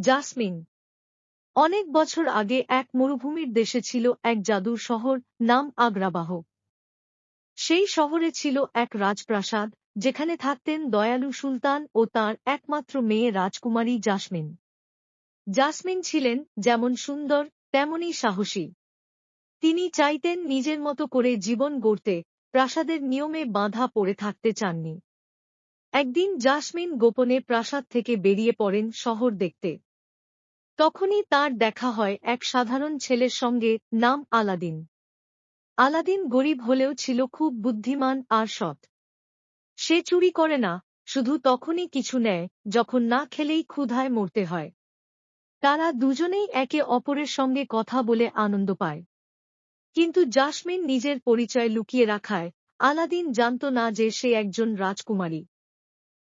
Jasmine. অনেক বছর আগে এক মরুভূমির দেশে ছিল এক জাদুর শহর নাম আগ্রাবাহ। সেই শহরে ছিল এক রাজপ্রাসাদ, যেখানে থাকতেন দয়ালু সুলতান ও তার একমাত্র মেয়ে রাজকুমারী জাসমিন। জাসমিন ছিলেন যেমন সুন্দর, তেমনই সাহসী। তিনি চাইতেন নিজের মতো করে জীবন গড়তে, প্রাসাদের নিয়মে বাঁধা পড়ে থাকতে চাননি। একদিন জাসমিন গোপনে প্রাসাদ থেকে বেরিয়ে পড়েন শহর দেখতে। তখনই তার দেখা হয় এক সাধারণ ছেলের সঙ্গে, নাম আলাদিন। আলাদিন গরিব হলেও ছিল খুব বুদ্ধিমান আর সৎ। সে চুরি করে না, শুধু তখনই কিছু নেয়, যখন না খেলেই ক্ষুধায় মরতে হয়। তারা দুজনেই একে অপরের সঙ্গে কথা বলে আনন্দ পায়। কিন্তু জাসমিন নিজের পরিচয় লুকিয়ে রাখায়, আলাদিন জানত না যে সে একজন রাজকুমারী।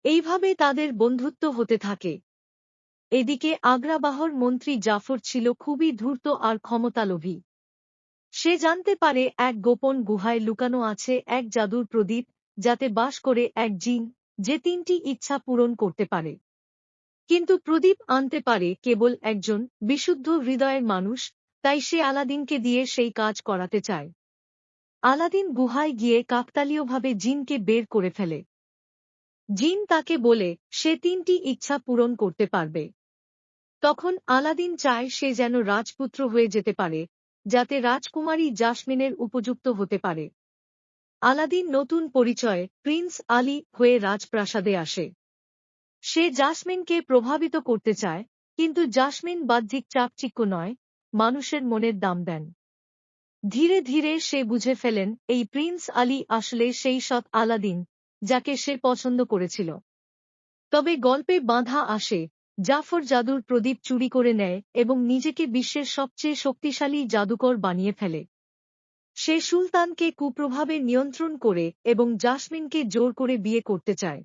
এইভাবে তাদের বন্ধুত্ব হতে থাকে। এদিকে আগ্রাবাহর মন্ত্রী জাফর ছিল খুবই ধূর্ত আর ক্ষমতালোভী। সে জানতে পারে এক গোপন গুহায় লুকানো আছে এক জাদুর প্রদীপ, যাতে বাস করে এক জিন, যে তিনটি ইচ্ছা পূরণ করতে পারে। কিন্তু প্রদীপ আনতে পারে কেবল একজন বিশুদ্ধ হৃদয়ের মানুষ, তাই সে আলাদিনকে দিয়ে সেই কাজ করাতে চায়। আলাদিন গুহায় গিয়ে কাকতালীয়ভাবে জিনকে বের করে ফেলে। জিন তাকে বলে, সে তিনটি ইচ্ছা পূরণ করতে পারবে। তখন আলাদিন চায় সে যেন রাজপুত্র হয়ে যেতে পারে, যাতে রাজকুমারী জাসমিনের উপযুক্ত হতে পারে। আলাদিন নতুন পরিচয়ে প্রিন্স আলী হয়ে রাজপ্রাসাদে আসে। সে জাসমিনকে প্রভাবিত করতে চায়, কিন্তু জাসমিন বাহ্যিক চাকচিক্য নয়, মানুষের মনের দাম দেন। ধীরে ধীরে সে বুঝে ফেলেন, এই প্রিন্স আলী আসলে সেই সৎ আলাদিন, যাকে সে পছন্দ করেছিল। তবে গল্পে বাঁধা আসে জাফর জাদুর প্রদীপ চুরি করে নেয় এবং নিজেকে বিশ্বের সবচেয়ে শক্তিশালী জাদুকর বানিয়ে ফেলে। সে সুলতানকে কুপ্রভাবে নিয়ন্ত্রণ করে এবং জাসমিনকে জোর করে বিয়ে করতে চায়।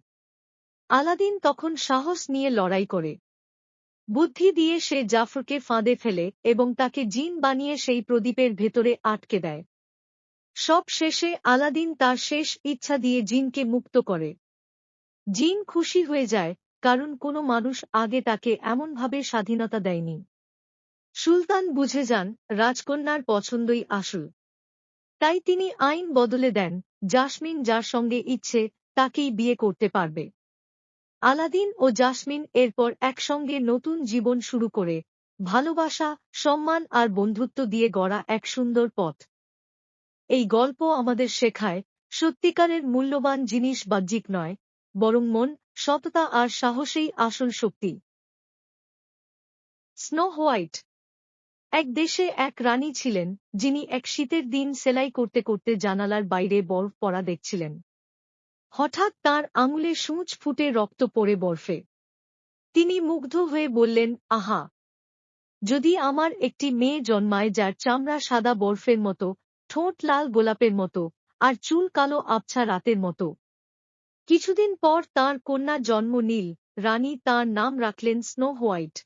আলাদিন তখন সাহস নিয়ে লড়াই করে। বুদ্ধি দিয়ে সে জাফরকে ফাঁদে ফেলে এবং তাকে জিন বানিয়ে সেই প্রদীপের ভেতরে আটকে দেয়। সব শেষে আলাদিন তার শেষ ইচ্ছা দিয়ে জিনকে মুক্ত করে। জিন খুশি হয়ে যায় কারণ কোনো মানুষ আগে তাকে এমনভাবে স্বাধীনতা দেয়নি। সুলতান বুঝে যান, রাজকন্যার পছন্দই আসল। তাই তিনি আইন বদলে দেন, জাসমিন যার সঙ্গে ইচ্ছে, তাকেই বিয়ে করতে পারবে। আলাদিন ও জাসমিন এরপর একসঙ্গে নতুন জীবন শুরু করে, ভালোবাসা, সম্মান আর বন্ধুত্ব দিয়ে গড়া এক সুন্দর পথ। এই গল্প আমাদের শেখায়, সত্যিকারের মূল্যবান জিনিস বাহ্যিক নয়, বরং মন সততা আর সাহসেই আসল শক্তি। Snow white. এক দেশে এক রানী ছিলেন, যিনি এক শীতের দিন সেলাই করতে করতে জানালার বাইরে বরফ পড়া দেখছিলেন। হঠাৎ তার আঙুলে সূঁচ ফুটে রক্ত পড়ে বরফে। তিনি মুগ্ধ হয়ে বললেন, আহা! যদি আমার একটি মেয়ে জন্মায় যার চামড়া সাদা বরফের মতো, ঠোঁট লাল গোলাপের মতো, আর চুল কালো আবছা রাতের মতো কিছুদিন পর তার কন্যা জন্ম নীল। রানী তার নাম রাখলেন স্নো হোয়াইট।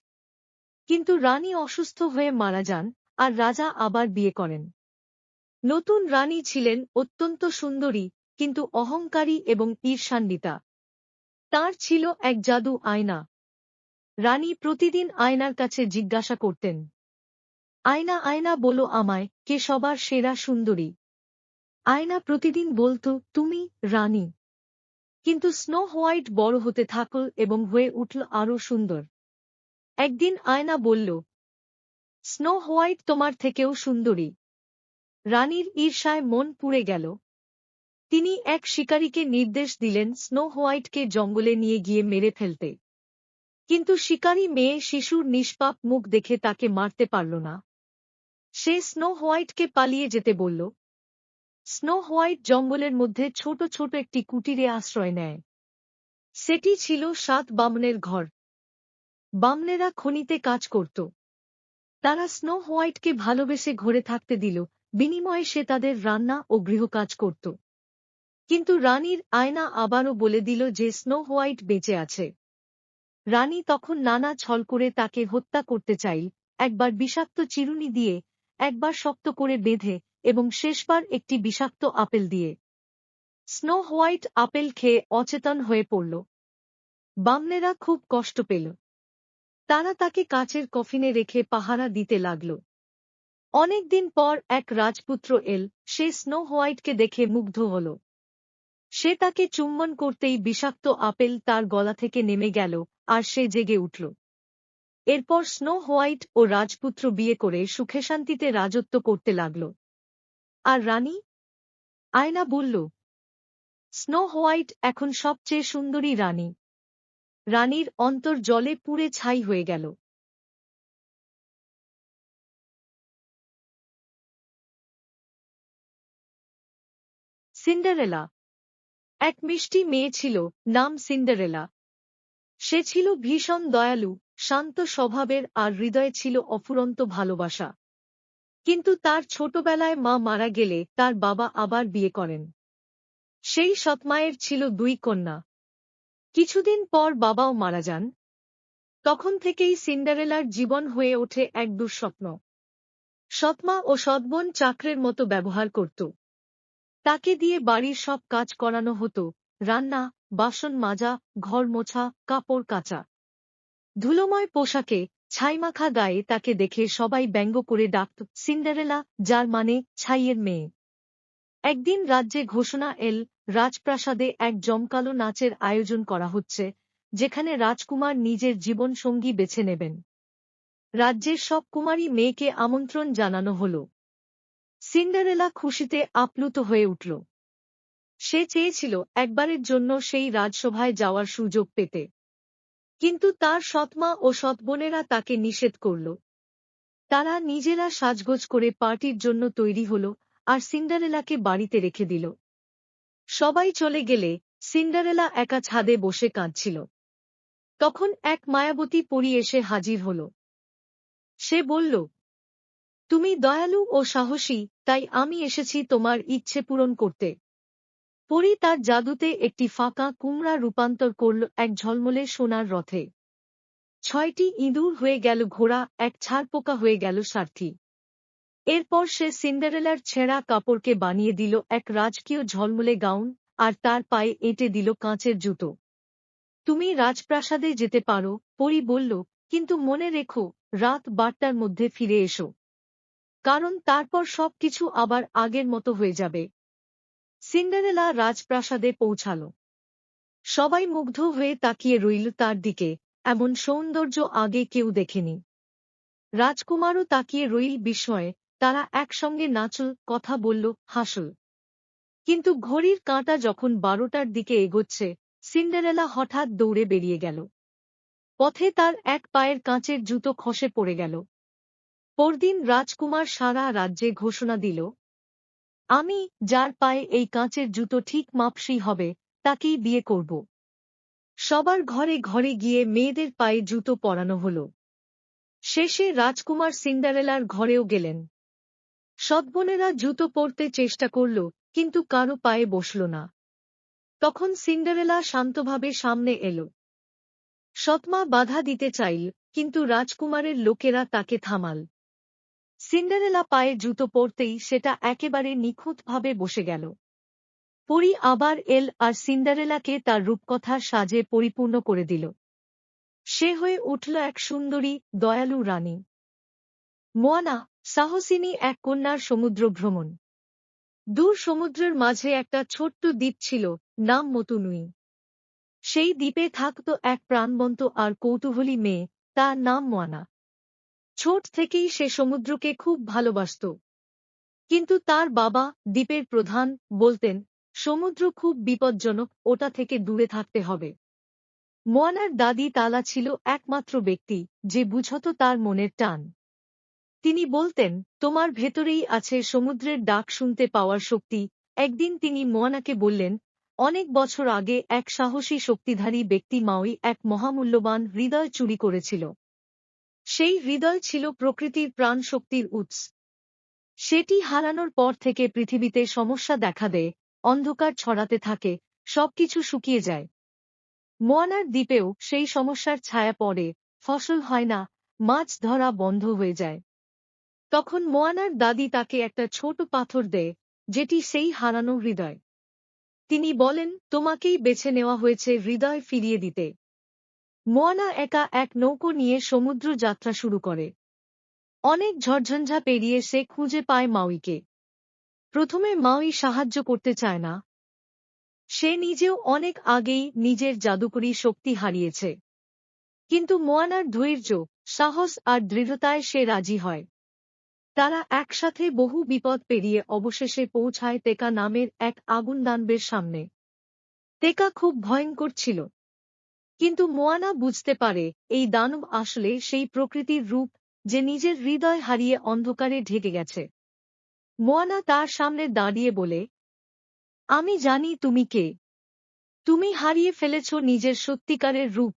কিন্তু রানী অসুস্থ হয়ে মারা যান আর রাজা আবার বিয়ে করেন। নতুন রানী ছিলেন অত্যন্ত সুন্দরী কিন্তু অহংকারী এবং ঈর্ষান্বিতা। তার ছিল এক জাদু আয়না। রানী প্রতিদিন আয়নার কাছে জিজ্ঞাসা করতেন, আয়না আয়না বলো আমায়, কে সবার সেরা সুন্দরী? আয়না প্রতিদিন বলত, তুমি রানী। কিন্তু স্নো হোয়াইট বড় হতে থাকল এবং হয়ে উঠল আরও সুন্দর। একদিন আয়না বলল, স্নো হোয়াইট তোমার থেকেও সুন্দরী। রানীর ঈর্ষায় মন পুড়ে গেল। তিনি এক শিকারীকে নির্দেশ দিলেন স্নো হোয়াইটকে জঙ্গলে নিয়ে গিয়ে মেরে ফেলতে। কিন্তু শিকারী মেয়ে শিশুর নিষ্পাপ মুখ দেখে তাকে মারতে পারল না। সে স্নো হোয়াইটকে পালিয়ে যেতে বলল স্নো হোয়াইট জঙ্গলের মধ্যে ছোট ছোট একটি কুটিরে আশ্রয় নেয়। সেটি ছিল সাত বামনের ঘর। বামনেরা খনিতে কাজ করত। তারা স্নো হোয়াইটকে ভালোবেসে ঘরে থাকতে দিল, বিনিময়ে সে তাদের রান্না ও গৃহকাজ করত। কিন্তু রানীর আয়না আবারও বলে দিল যে স্নো হোয়াইট বেঁচে আছে। রানী তখন নানা ছল করে তাকে হত্যা করতে চাই একবার বিষাক্ত চিরুনি দিয়ে একবার শক্ত করে বেঁধে এবং শেষবার একটি বিষাক্ত আপেল দিয়ে। স্নো হোয়াইট আপেল খেয়ে অচেতন হয়ে পড়ল। বামনেরা খুব কষ্ট পেল। তারা তাকে কাচের কফিনে রেখে পাহারা দিতে লাগল। অনেকদিন পর এক রাজপুত্র এল, সে স্নো হোয়াইটকে দেখে মুগ্ধ হল। সে তাকে চুম্বন করতেই বিষাক্ত আপেল তার গলা থেকে নেমে গেল আর সে জেগে উঠল। এরপর স্নো হোয়াইট ও রাজপুত্র বিয়ে করে সুখে শান্তিতে রাজত্ব করতে লাগল। আর রানী? আয়না বলল, স্নো হোয়াইট এখন সবচেয়ে সুন্দরী রানী। রানীর অন্তর জলে পুড়ে ছাই হয়ে গেল। সিন্ডারেলা। এক মিষ্টি মেয়ে ছিল, নাম সিন্ডারেলা। সে ছিল ভীষণ দয়ালু, শান্ত স্বভাবের আর হৃদয়ে ছিল অফুরন্ত ভালোবাসা। কিন্তু তার ছোটবেলায় মা মারা গেলে তার বাবা আবার বিয়ে করেন। সেই সৎমায়ের ছিল দুই কন্যা। কিছুদিন পর বাবাও মারা যান। তখন থেকেই সিন্ডারেলার জীবন হয়ে ওঠে এক দুঃস্বপ্ন। সৎমা ও সৎবোন চাকরের মতো ব্যবহার করত। তাকে দিয়ে বাড়ির সব কাজ করানো হতো, রান্না, বাসন মাজা, ঘর মোছা, কাপড় কাচা। ধুলোময় পোশাকে ছাইমাখা গায়ে তাকে দেখে সবাই ব্যঙ্গ করে ডাকত, সিন্ডারেলা যার মানে ছাইয়ের মেয়ে। একদিন রাজ্যে ঘোষণা এল, রাজপ্রাসাদে এক জমকালো নাচের আয়োজন করা হচ্ছে, যেখানে রাজকুমার নিজের জীবন সঙ্গী বেছে নেবেন। রাজ্যের সব কুমারী মেয়েকে আমন্ত্রণ জানানো হল। সিন্ডারেলা খুশিতে আপ্লুত হয়ে উঠল। সে চেয়েছিল একবারের জন্য সেই রাজসভায় যাওয়ার সুযোগ পেতে। কিন্তু তার সৎমা ও সৎবোনেরা তাকে নিষেধ করল। তারা নিজেরা সাজগোজ করে পার্টির জন্য তৈরি হল আর সিন্ডারেলাকে বাড়িতে রেখে দিল। সবাই চলে গেলে সিন্ডারেলা একা ছাদে বসে কাঁদছিল। তখন এক মায়াবতী পরি এসে হাজির হল। সে বলল, তুমি দয়ালু ও সাহসী, তাই আমি এসেছি তোমার ইচ্ছে পূরণ করতে। পরি তার জাদুতে একটি ফাঁকা কুমড়া রূপান্তর করল এক ঝলমলে সোনার রথে। ছয়টি ইঁদুর হয়ে গেল ঘোড়া, এক ছাড় পোকা হয়ে গেল সার্থী। এরপর সে সিন্ডারেলার ছেঁড়া কাপড়কে বানিয়ে দিল এক রাজকীয় ঝলমলে গাউন আর তার পায়ে এঁটে দিল কাঁচের জুতো। তুমি রাজপ্রাসাদে যেতে পারো, পরি বলল, কিন্তু মনে রেখো, রাত বারটার মধ্যে ফিরে এসো। কারণ তারপর সবকিছু আবার আগের মতো হয়ে যাবে। সিন্ডারেলা রাজপ্রাসাদে পৌঁছাল। সবাই মুগ্ধ হয়ে তাকিয়ে রইল তার দিকে, এমন সৌন্দর্য আগে কেউ দেখেনি। রাজকুমারও তাকিয়ে রইল বিস্ময়ে, তারা একসঙ্গে নাচল, কথা বলল, হাসল। কিন্তু ঘড়ির কাঁটা যখন বারোটার দিকে এগোচ্ছে, সিন্ডারেলা হঠাৎ দৌড়ে বেরিয়ে গেল। পথে তার এক পায়ের কাঁচের জুতো খসে পড়ে গেল। পরদিন রাজকুমার সারা রাজ্যে ঘোষণা দিল আমি যার পায়ে এই কাঁচের জুতো ঠিক মাপসি হবে, তাকেই বিয়ে করব। সবার ঘরে ঘরে গিয়ে মেয়েদের পায়ে জুতো পরানো হল। শেষে রাজকুমার সিন্ডারেলার ঘরেও গেলেন। সৎবোনেরা জুতো পরতে চেষ্টা করল, কিন্তু কারও পায়ে বসল না। তখন সিন্ডারেলা শান্তভাবে সামনে এল। সৎমা বাধা দিতে চাইল, কিন্তু রাজকুমারের লোকেরা তাকে থামাল। সিন্ডারেলা পায়ে জুতো পরতেই সেটা একেবারে নিখুঁতভাবে বসে গেল। পরি আবার এল আর সিন্ডারেলাকে তার রূপকথার সাজে পরিপূর্ণ করে দিল। সে হয়ে উঠল এক সুন্দরী, দয়ালু রানী। মোয়ানা সাহসিনী এক কন্যার সমুদ্র ভ্রমণ। দূর সমুদ্রের মাঝে একটা ছোট্ট দ্বীপ ছিল, নাম মতুনুই। সেই দ্বীপে থাকত এক প্রাণবন্ত আর কৌতূহলী মেয়ে, তার নাম মোয়ানা ছোট থেকেই সে সমুদ্রকে খুব ভালোবাসত। কিন্তু তার বাবা দ্বীপের প্রধান বলতেন, সমুদ্র খুব বিপজ্জনক, ওটা থেকে দূরে থাকতে হবে। মোয়ানার দাদি তালা ছিল একমাত্র ব্যক্তি, যে বুঝত তার মনের টান। তিনি বলতেন, তোমার ভেতরেই আছে সমুদ্রের ডাক শুনতে পাওয়ার শক্তি। একদিন তিনি মোয়ানাকে বললেন, অনেক বছর আগে এক সাহসী শক্তিধারী ব্যক্তি মাওই এক মহামূল্যবান হৃদয় চুরি করেছিল। সেই হৃদয় ছিল প্রকৃতির প্রাণ শক্তির উৎস। সেটি হারানোর পর থেকে পৃথিবীতে সমস্যা দেখা দেয়, অন্ধকার ছড়াতে থাকে, সবকিছু শুকিয়ে যায়। মোয়ানার দ্বীপেও সেই সমস্যার ছায়া পড়ে, ফসল হয় না, মাছ ধরা বন্ধ হয়ে যায়। তখন মোয়ানার দাদি তাকে একটা ছোট পাথর দেয়, যেটি সেই হারানো হৃদয়। তিনি বলেন, তোমাকেই বেছে নেওয়া হয়েছে হৃদয় ফিরিয়ে দিতে। মোয়ানা একা এক নৌকো নিয়ে সমুদ্র যাত্রা শুরু করে। অনেক ঝড়ঝঞ্ঝা পেরিয়ে সে খুঁজে পায় মাউইকে। প্রথমে মাউই সাহায্য করতে চায় না। সে নিজেও অনেক আগেই নিজের জাদুকরী শক্তি হারিয়েছে। কিন্তু মোয়ানার ধৈর্য, সাহস আর দৃঢ়তায় সে রাজি হয়। তারা একসাথে বহু বিপদ পেরিয়ে অবশেষে পৌঁছায় তেকা নামের এক আগুন দানবের সামনে। তেকা খুব ভয়ঙ্কর ছিল। কিন্তু মোয়ানা বুঝতে পারে, এই দানব আসলে সেই প্রকৃতির রূপ যে নিজের হৃদয় হারিয়ে অন্ধকারে ঢেকে গেছে। মোয়ানা তার সামনে দাঁড়িয়ে বলে, আমি জানি তুমি কে। তুমি হারিয়ে ফেলেছ নিজের সত্যিকারের রূপ।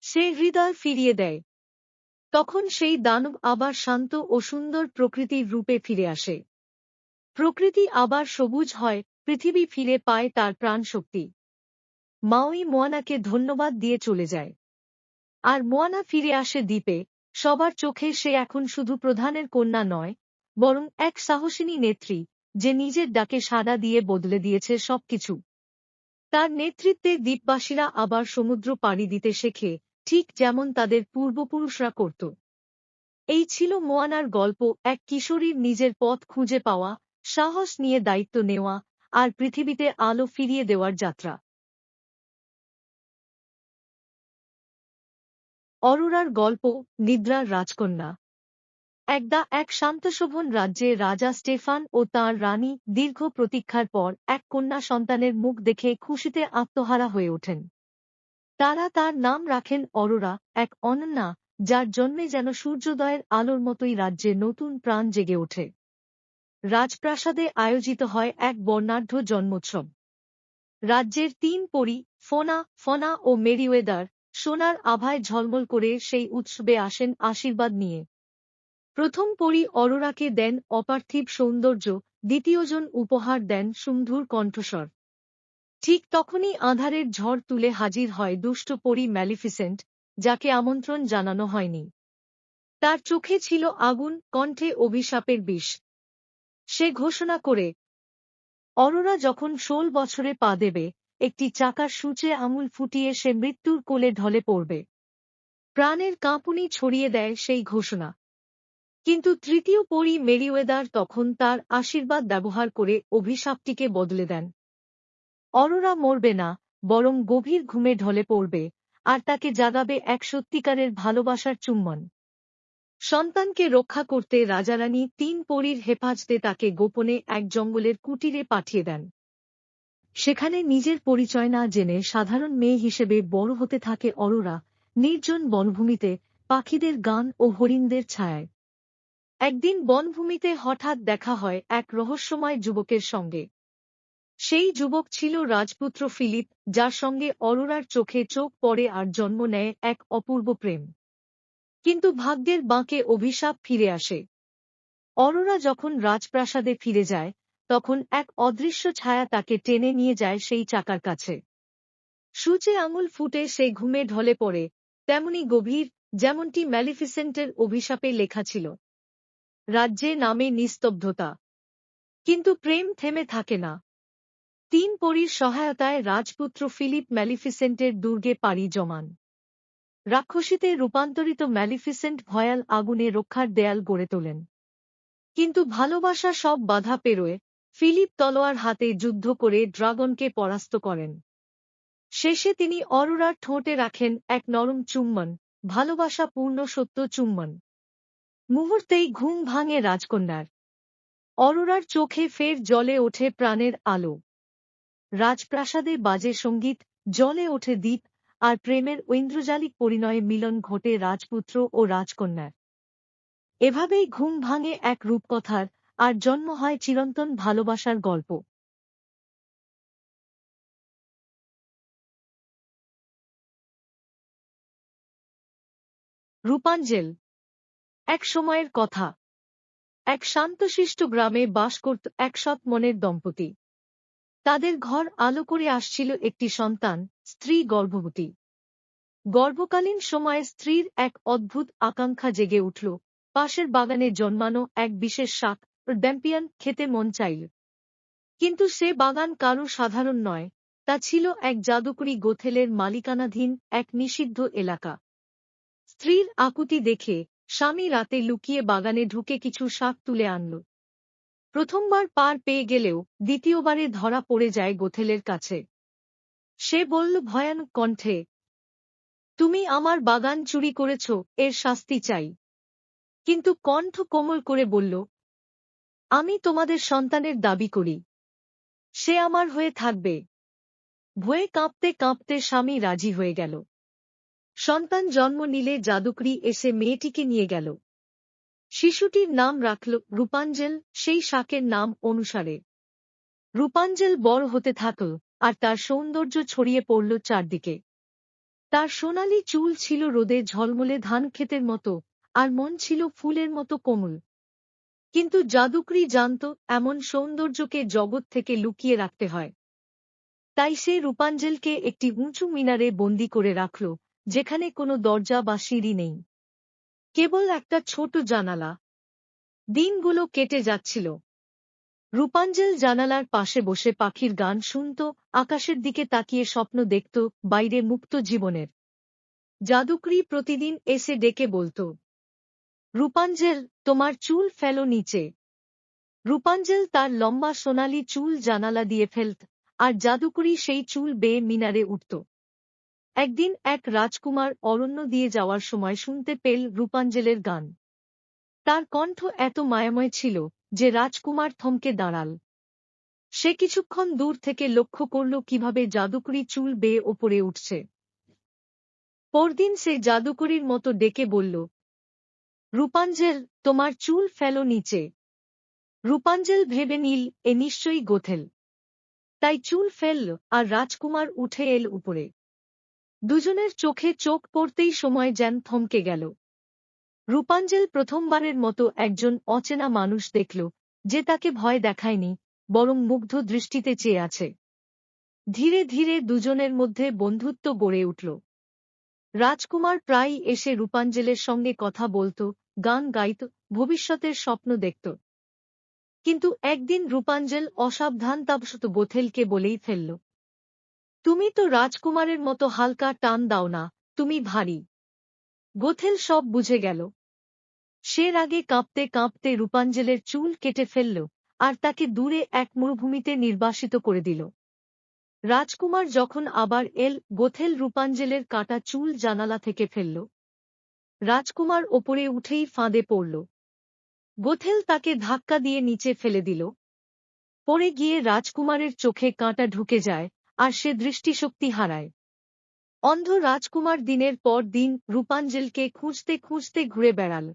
সে হৃদয় ফিরিয়ে দেয়। তখন সেই দানব আবার শান্ত ও সুন্দর প্রকৃতির রূপে ফিরে আসে। প্রকৃতি আবার সবুজ হয়, পৃথিবী ফিরে পায় তার প্রাণশক্তি। মাওই মোয়ানাকে ধন্যবাদ দিয়ে চলে যায়। আর মোয়ানা ফিরে আসে দ্বীপে, সবার চোখে সে এখন শুধু প্রধানের কন্যা নয়, বরং এক সাহসিনী নেত্রী, যে নিজের ডাকে সাড়া দিয়ে বদলে দিয়েছে সবকিছু। তার নেতৃত্বে দ্বীপবাসীরা আবার সমুদ্র পাড়ি দিতে শেখে, ঠিক যেমন তাদের পূর্বপুরুষরা করত। এই ছিল মোয়ানার গল্প, এক কিশোরীর নিজের পথ খুঁজে পাওয়া, সাহস নিয়ে দায়িত্ব নেওয়া, আর পৃথিবীতে আলো ফিরিয়ে দেওয়ার যাত্রা। অরোরার গল্প, নিদ্রার রাজকন্যা। একদা এক শান্তশোভন রাজ্যে রাজা স্টেফান ও তাঁর রানী দীর্ঘ প্রতীক্ষার পর এক কন্যা সন্তানের মুখ দেখে খুশিতে আত্মহারা হয়ে ওঠেন। তারা তার নাম রাখেন অরোরা, এক অনন্যা, যার জন্মে যেন সূর্যোদয়ের আলোর মতোই রাজ্যে নতুন প্রাণ জেগে ওঠে। রাজপ্রাসাদে আয়োজিত হয় এক বর্ণাঢ্য জন্মোৎসব। রাজ্যের তিন পরী ফোনা, ফনা ও মেরিওয়েদার সোনার আভায় ঝলমল করে সেই উৎসবে আসেন আশীর্বাদ নিয়ে। প্রথম পরী অরোরাকে দেন অপার্থিব সৌন্দর্য, দ্বিতীয়জন উপহার দেন সুমধুর কণ্ঠস্বর। ঠিক তখনই আধারের ঝড় তুলে হাজির হয় দুষ্ট পরী ম্যালিফিসেন্ট, যাকে আমন্ত্রণ জানানো হয়নি। তার চোখে ছিল আগুন, কণ্ঠে অভিশাপের বিষ। সে ঘোষণা করে, অরোরা যখন ষোল বছরে পা দেবে একটি চাকার সূচে আঙুল ফুটিয়ে সে মৃত্যুর কোলে ঢলে পড়বে। প্রাণের কাঁপুনি ছড়িয়ে দেয় সেই ঘোষণা। কিন্তু তৃতীয় পরী মেরিওয়েদার তখন তার আশীর্বাদ ব্যবহার করে অভিশাপটিকে বদলে দেন। অরোরা মরবে না, বরং গভীর ঘুমে ঢলে পড়বে, আর তাকে জাগাবে এক সত্যিকারের ভালোবাসার চুম্বন। সন্তানকে রক্ষা করতে রাজারানী তিন পরীর হেফাজতে তাকে গোপনে এক জঙ্গলের কুটিরে পাঠিয়ে দেন। সেখানে নিজের পরিচয় না জেনে সাধারণ মেয়ে হিসেবে বড় হতে থাকে অরোরা, নির্জন বনভূমিতে, পাখিদের গান ও হরিণদের ছায়ায়। একদিন বনভূমিতে হঠাৎ দেখা হয় এক রহস্যময় যুবকের সঙ্গে। সেই যুবক ছিল রাজপুত্র ফিলিপ, যার সঙ্গে অরোরার চোখে চোখ পড়ে আর জন্ম নেয় এক অপূর্ব প্রেম। কিন্তু ভাগ্যের বাঁকে অভিশাপ ফিরে আসে। অরোরা যখন রাজপ্রাসাদে ফিরে যায় তখন এক অদৃশ্য ছায়া তাকে টেনে নিয়ে যায় সেই চাকার কাছে। সূচে আঙুল ফুটে সে ঘুমে ঢলে পড়ে, তেমনি গভীর, যেমনটি ম্যালিফিসেন্টের অভিশাপে লেখা ছিল। রাজ্যে নামে নিস্তব্ধতা। কিন্তু প্রেম থেমে থাকে না। তিন পরীর সহায়তায় রাজপুত্র ফিলিপ ম্যালিফিসেন্টের দুর্গে পাড়ি জমান। রাক্ষসীতে রূপান্তরিত ম্যালিফিসেন্ট ভয়াল আগুনে রক্ষার দেয়াল গড়ে তোলেন। কিন্তু ভালোবাসা সব বাধা পেরোয় ফিলিপ তলোয়ার হাতে যুদ্ধ করে ড্রাগনকে পরাস্ত করেন। শেষে তিনি অরোরার ঠোঁটে রাখেন এক নরম চুম্বন ভালোবাসা পূর্ণ সত্য চুম্বন। মুহূর্তেই ঘুম ভাঙে রাজকন্যার। অরোরার চোখে ফের জলে ওঠে প্রাণের আলো। রাজপ্রাসাদে বাজে সংগীত, জলে ওঠে দ্বীপ আর প্রেমের ঐন্দ্রজালিক পরিণয়ে মিলন ঘটে রাজপুত্র ও রাজকন্যার। এভাবেই ঘুম ভাঙে এক রূপকথার আর জন্ম হয় চিরন্তন ভালোবাসার গল্প। রূপাঞ্জেল, এক সময়ের কথা। এক শান্তশিষ্ট গ্রামে বাস করত এক সৎ মনের দম্পতি। তাদের ঘর আলো করে আসছিল একটি সন্তান, স্ত্রী গর্ভবতী। গর্ভকালীন সময়ে স্ত্রীর এক অদ্ভুত আকাঙ্ক্ষা জেগে উঠল। পাশের বাগানে জন্মানো এক বিশেষ শাক ড্যাম্পিয়ান খেতে মন চাইল। কিন্তু সে বাগান কারও সাধারণ নয়, তা ছিল এক জাদুকরি গোথেলের মালিকানাধীন এক নিষিদ্ধ এলাকা। স্ত্রীর আকুতি দেখে স্বামী রাতে লুকিয়ে বাগানে ঢুকে কিছু শাক তুলে আনল। প্রথমবার পার পেয়ে গেলেও দ্বিতীয়বারে ধরা পড়ে যায় গোথেলের কাছে। সে বলল ভয়ানক কণ্ঠে, তুমি আমার বাগান চুরি করেছ, এর শাস্তি চাই। কিন্তু কণ্ঠ কোমল করে বলল আমি তোমাদের সন্তানের দাবি করি। সে আমার হয়ে থাকবে। ভয়ে কাঁপতে কাঁপতে স্বামী রাজি হয়ে গেল। সন্তান জন্ম নিলে জাদুকরি এসে মেয়েটিকে নিয়ে গেল। শিশুটির নাম রাখল রূপাঞ্জল, সেই শাকের নাম অনুসারে। রূপাঞ্জল বড় হতে থাকল আর তার সৌন্দর্য ছড়িয়ে পড়ল চারদিকে। তার সোনালি চুল ছিল রোদে ঝলমলে ধান ক্ষেতের মতো আর মন ছিল ফুলের মতো কোমল। কিন্তু জাদুকরি জানত, এমন সৌন্দর্যকে জগৎ থেকে লুকিয়ে রাখতে হয়। তাই সে রূপাঞ্জলকে একটি উঁচু মিনারে বন্দি করে রাখল, যেখানে কোনো দরজা বা সিঁড়ি নেই। কেবল একটা ছোট জানালা। দিনগুলো কেটে যাচ্ছিল। রূপাঞ্জল জানালার পাশে বসে পাখির গান শুনত, আকাশের দিকে তাকিয়ে স্বপ্ন দেখত, বাইরে মুক্ত জীবনের। জাদুকরি প্রতিদিন এসে ডেকে বলত রূপাঞ্জল, তোমার চুল ফেলো নিচে। রূপাঞ্জেল তার লম্বা সোনালি চুল জানালা দিয়ে ফেলত, আর জাদুকরি সেই চুল বেয়ে মিনারে উঠত। একদিন এক রাজকুমার অরণ্য দিয়ে যাওয়ার সময় শুনতে পেল রূপাঞ্জলের গান। তার কণ্ঠ এত মায়াময় ছিল যে রাজকুমার থমকে দাঁড়াল। সে কিছুক্ষণ দূর থেকে লক্ষ্য করল কীভাবে জাদুকরি চুল বেয়ে ওপরে উঠছে। পরদিন সে জাদুকরির মতো ডেকে বলল রূপাঞ্জল, তোমার চুল ফেলো নিচে। রূপাঞ্জেল ভেবে নীল, এ নিশ্চয়ই গোথেল। তাই চুল ফেলল আর রাজকুমার উঠে এল উপরে। দুজনের চোখে চোখ পড়তেই সময় যেন থমকে গেল। রূপাঞ্জেল প্রথমবারের মতো একজন অচেনা মানুষ দেখল, যে তাকে ভয় দেখায়নি, বরং মুগ্ধ দৃষ্টিতে চেয়ে আছে। ধীরে ধীরে দুজনের মধ্যে বন্ধুত্ব গড়ে উঠল। রাজকুমার প্রায়ই এসে রূপাঞ্জলের সঙ্গে কথা বলত গান গাইত, ভবিষ্যতের স্বপ্ন দেখত। কিন্তু একদিন রূপাঞ্জল অসাবধানতাবশত বোথেলকে বলেই ফেলল, তুমি তো রাজকুমারের মতো হালকা টান দাও না, তুমি ভারী। গোথেল সব বুঝে গেল। সে আগে কাঁপতে কাঁপতে রূপাঞ্জলের চুল কেটে ফেলল আর তাকে দূরে এক মরুভূমিতে নির্বাসিত করে দিল। রাজকুমার যখন আবার এল, গোথেল রূপাঞ্জলের কাটা চুল জানালা থেকে ফেলল। রাজকুমার ওপরে উঠেই ফাঁদে পড়ল। গোথেল তাকে ধাক্কা দিয়ে নিচে ফেলে দিল। পরে গিয়ে রাজকুমারের চোখে কাঁটা ঢুকে যায় আর সে দৃষ্টিশক্তি হারায়। অন্ধ রাজকুমার দিনের পর দিন রূপাঞ্জলকে খুঁজতে খুঁজতে ঘুরে বেড়াল।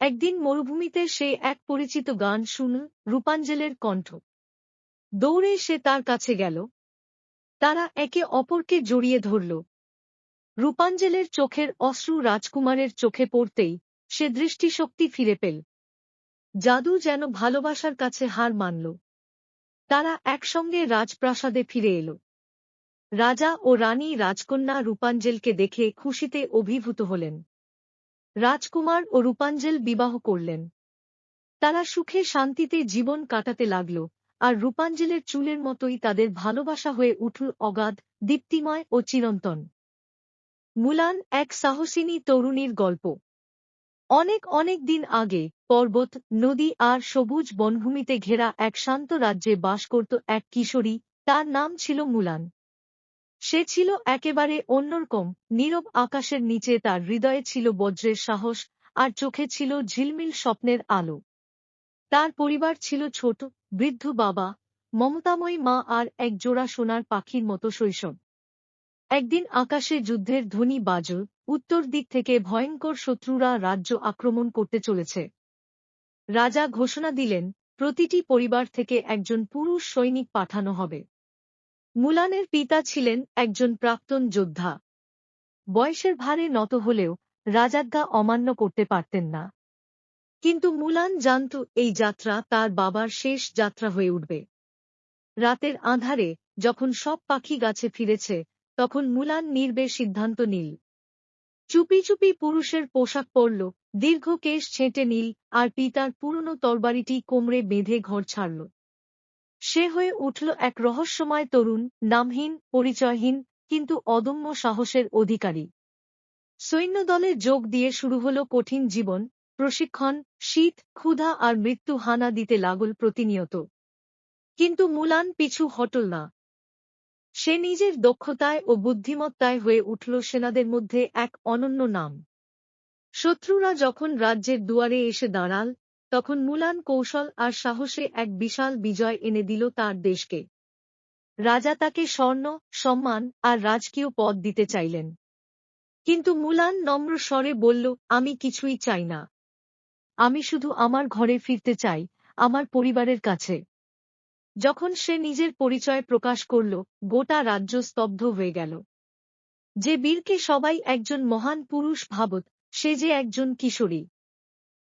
একদিন মরুভূমিতে সে এক পরিচিত গান শুনল রূপাঞ্জেলের কণ্ঠ। দৌড়ে সে তার কাছে গেল। তারা একে অপরকে জড়িয়ে ধরল। রূপাঞ্জলের চোখের অশ্রু রাজকুমারের চোখে পড়তেই সে দৃষ্টিশক্তি ফিরে পেল। জাদু যেন ভালোবাসার কাছে হার মানল। তারা একসঙ্গে রাজপ্রাসাদে ফিরে এল। রাজা ও রানী রাজকন্যা রূপাঞ্জেলকে দেখে খুশিতে অভিভূত হলেন। রাজকুমার ও রূপাঞ্জেল বিবাহ করলেন। তারা সুখে শান্তিতে জীবন কাটাতে লাগল আর রূপাঞ্জলের চুলের মতোই তাদের ভালোবাসা হয়ে উঠল অগাধ, দীপ্তিময় ও চিরন্তন। মুলান এক সাহসিনী তরুণীর গল্প। অনেক অনেক দিন আগে পর্বত, নদী আর সবুজ বনভূমিতে ঘেরা এক শান্ত রাজ্যে বাস করত এক কিশোরী, তার নাম ছিল মুলান। সে ছিল একেবারে অন্যরকম, নীরব আকাশের নিচে তার হৃদয়ে ছিল বজ্রের সাহস আর চোখে ছিল ঝিলমিল স্বপ্নের আলো। তার পরিবার ছিল ছোট, বৃদ্ধ বাবা, মমতাময়ী মা আর এক জোড়া সোনার পাখির মতো শৈশব। একদিন আকাশে যুদ্ধের ধ্বনি বাজ উত্তর দিক থেকে ভয়ঙ্কর শত্রুরা রাজ্য আক্রমণ করতে চলেছে। রাজা ঘোষণা দিলেন, প্রতিটি পরিবার থেকে একজন পুরুষ সৈনিক পাঠানো হবে। মুলানের পিতা ছিলেন একজন প্রাক্তন যোদ্ধা। বয়সের ভারে নত হলেও রাজাজ্ঞা অমান্য করতে পারতেন না। কিন্তু মুলান জানত এই যাত্রা তার বাবার শেষ যাত্রা হয়ে উঠবে। রাতের আধারে যখন সব পাখি গাছে ফিরেছে তখন মুলান নির্বে সিদ্ধান্ত নীল। চুপি চুপি পুরুষের পোশাক পরল, দীর্ঘ কেশ ছেঁটে নীল, আর পিতার পুরনো তরবারিটি কোমরে বেঁধে ঘর ছাড়ল। সে হয়ে উঠল এক রহস্যময় তরুণ, নামহীন, পরিচয়হীন, কিন্তু অদম্য সাহসের অধিকারী। সৈন্যদলে যোগ দিয়ে শুরু হল কঠিন জীবন, প্রশিক্ষণ, শীত, ক্ষুধা আর মৃত্যু হানা দিতে লাগল প্রতিনিয়ত। কিন্তু মুলান পিছু হটল না। সে নিজের দক্ষতায় ও বুদ্ধিমত্তায় হয়ে উঠল সেনাদের মধ্যে এক অনন্য নাম। শত্রুরা যখন রাজ্যের দুয়ারে এসে দাঁড়াল, তখন মুলান কৌশল আর সাহসে এক বিশাল বিজয় এনে দিল তার দেশকে। রাজা তাকে স্বর্ণ, সম্মান আর রাজকীয় পদ দিতে চাইলেন। কিন্তু মুলান নম্র স্বরে বলল, আমি কিছুই চাই না। আমি শুধু আমার ঘরে ফিরতে চাই, আমার পরিবারের কাছে। যখন সে নিজের পরিচয় প্রকাশ করল, গোটা রাজ্য স্তব্ধ হয়ে গেল। যে বীরকে সবাই একজন মহান পুরুষ ভাবত, সে যে একজন কিশোরী।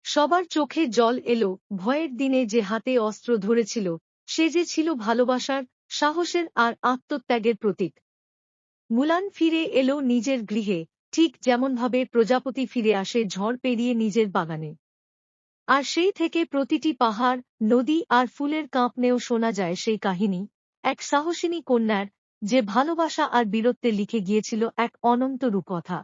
সবার চোখে জল এলো, ভয়ের দিনে যে হাতে অস্ত্র ধরেছিল, সে যে ছিল ভালোবাসার, সাহসের আর আত্মত্যাগের প্রতীক। মুলান ফিরে এলো নিজের গৃহে, ঠিক যেমনভাবে প্রজাপতি ফিরে আসে ঝড় পেরিয়ে নিজের বাগানে। আর সেই থেকে প্রতিটি পাহাড়, নদী আর ফুলের কাঁপনেও শোনা যায় সেই কাহিনী। এক সাহসিনী কন্যার যে ভালোবাসা আর বীরত্বে লিখে গিয়েছিল এক অনন্ত রূপকথা।